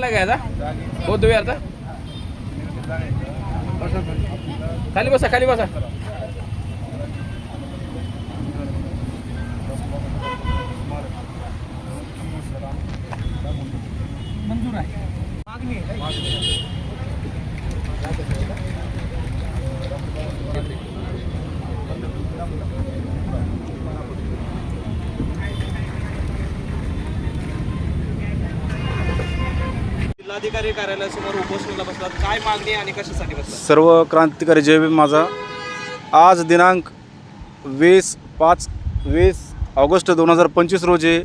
नाही घ्यायचा? बौद्ध विहारचा खाली बसा खाली बसा. मंजूर आहे. जिल्हाधिकारी कार्यालयासमोर उपोषणाला बसलात. काय मागणी आणि कशासाठी सर्व क्रांतिकारी जय भीम माझा. आज दिनांक वीस पाच वीस ऑगस्ट दोन हजार पंचवीस रोजी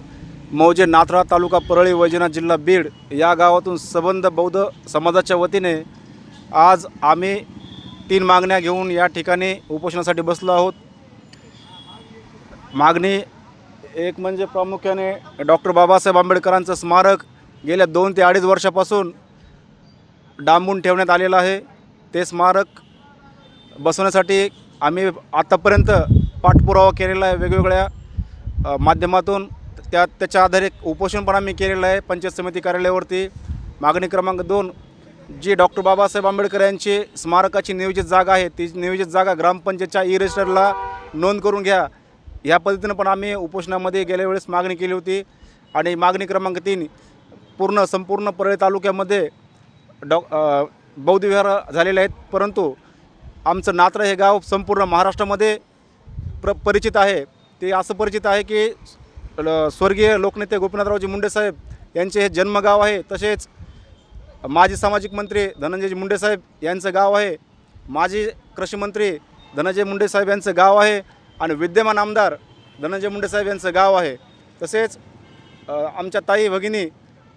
मौजे नाथरा तालुका परळी वैजनाथ जिल्हा बीड या गावातून सबंध बौद्ध समाजाच्या वतीने आज आम्ही तीन मागण्या घेऊन या ठिकाणी उपोषणासाठी बसलो आहोत. मागणी एक म्हणजे प्रामुख्याने डॉक्टर बाबासाहेब आंबेडकरांचं स्मारक गेल्या दोन ते अडीच वर्षापासून डांबून ठेवण्यात आलेलं आहे. ते स्मारक बसवण्यासाठी आम्ही आत्तापर्यंत पाठपुरावा केलेला आहे. वेगवेगळ्या माध्यमातून त्या त्याच्या आधारे उपोषण पण आम्ही केलेलं आहे. पंचायत समिती कार्यालयावरती मागणी क्रमांक दोन जी डॉक्टर बाबासाहेब आंबेडकर यांची स्मारकाची नियोजित जागा आहे. ती नियोजित जागा ग्रामपंचायतच्या ई रजिस्टरला नोंद करून घ्या. ह्या पद्धतीनं पण आम्ही उपोषणामध्ये गेल्या वेळेस मागणी केली होती. आणि मागणी क्रमांक तीन पूर्ण संपूर्ण परळी तालुक्यामध्ये डॉ बौद्धविहार विहार झालेले आहेत. परंतु आमचं नात्र हे गाव संपूर्ण महाराष्ट्रामध्ये प्र परिचित आहे. ते असं परिचित आहे की स्वर्गीय लोकनेते गोपीनाथरावजी मुंडे साहेब यांचे हे जन्मगाव आहे. तसेच माजी सामाजिक मंत्री धनंजयजी मुंडे साहेब यांचं गाव आहे. माजी कृषीमंत्री धनंजय मुंडेसाहेब यांचं गाव आहे. आणि विद्यमान आमदार धनंजय मुंडेसाहेब यांचं गाव आहे. तसेच आमच्या ताई भगिनी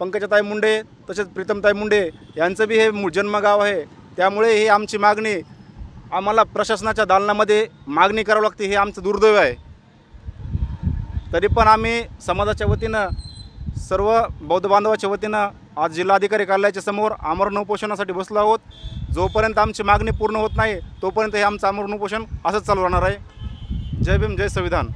पंकजाताई मुंडे तसेच प्रीतमताई मुंडे यांचं बी हे मू- जन्मगाव आहे. त्यामुळे ही आमची मागणी आम्हाला प्रशासनाच्या दालनामध्ये मागणी करावी लागते हे आमचं दुर्दैव आहे. तरी पण आम्ही समाजाच्या वतीनं सर्व बौद्ध बांधवाच्या वतीनं आज जिल्हाधिकारी कार्यालयाच्या समोर आमरण उपोषणासाठी बसलो आहोत. जोपर्यंत आमची मागणी पूर्ण होत नाही तोपर्यंत हे आमचं आमरण उपोषण असंच चालू राहणार आहे. जय भीम जय संविधान.